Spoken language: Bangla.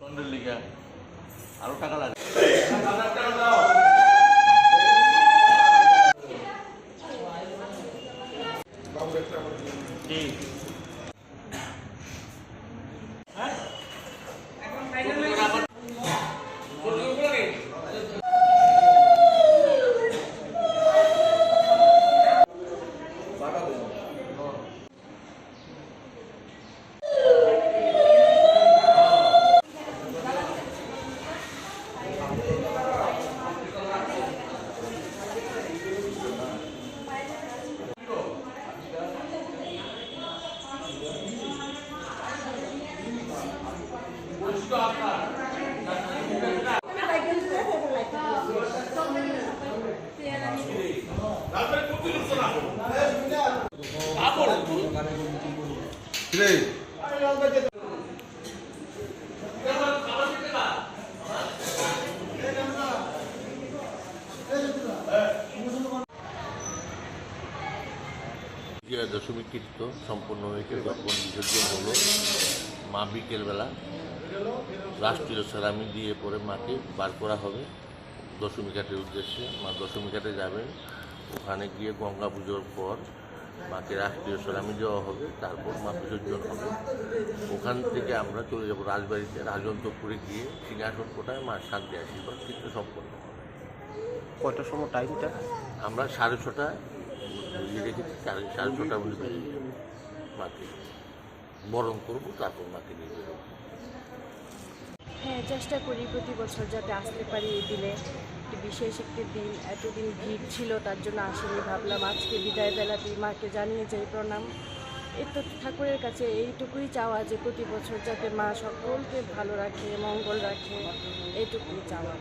দণ্ডের লিগা আরও টাকা লাগে। কি? দশমী কীর্ত সম্পূর্ণ হয়েছে যখন বিসর্জন হলো মা বিকেলবেলা রাষ্ট্রীয় সেরামি দিয়ে পরে মাকে বার করা হবে দশমী ঘাটের উদ্দেশ্যে। মা দশমী ঘাটে যাবেন। ওখানে গিয়ে গঙ্গা পুজোর পর মাকে রাষ্ট্রীয় সেরামি দেওয়া হবে তারপর মা বিসর্জন হবে। ওখান থেকে আমরা চলে যাব রাজবাড়িতে রাজন্তপুরে গিয়ে সিংহাসন কোটায় মা শান্তি আশীর্বাদ কীর্ত সম্পন্ন হবে। কয়টার সময় টাইমটা আমরা সাড়ে ছটা ইয়ে রেখেছি সাড়ে সাড়ে বেরিয়ে যাব মাকে বরণ করব তারপর মাকে নিয়ে বেরোবো। হ্যাঁ চেষ্টা করি প্রতি বছর যাতে আসতে পারি এই দিনে। একটি বিশেষ একটি দিন, এতদিন ভিড় ছিল, তার জন্য আসেনি ভাবলাম। আজকে বিদায় বেলাতেই মাকে জানিয়ে যাই প্রণাম। এই তো ঠাকুরের কাছে এইটুকুই চাওয়া যে প্রতি বছর যাতে মা সকলকে ভালো রাখে, মঙ্গল রাখে, এইটুকুই চাওয়া।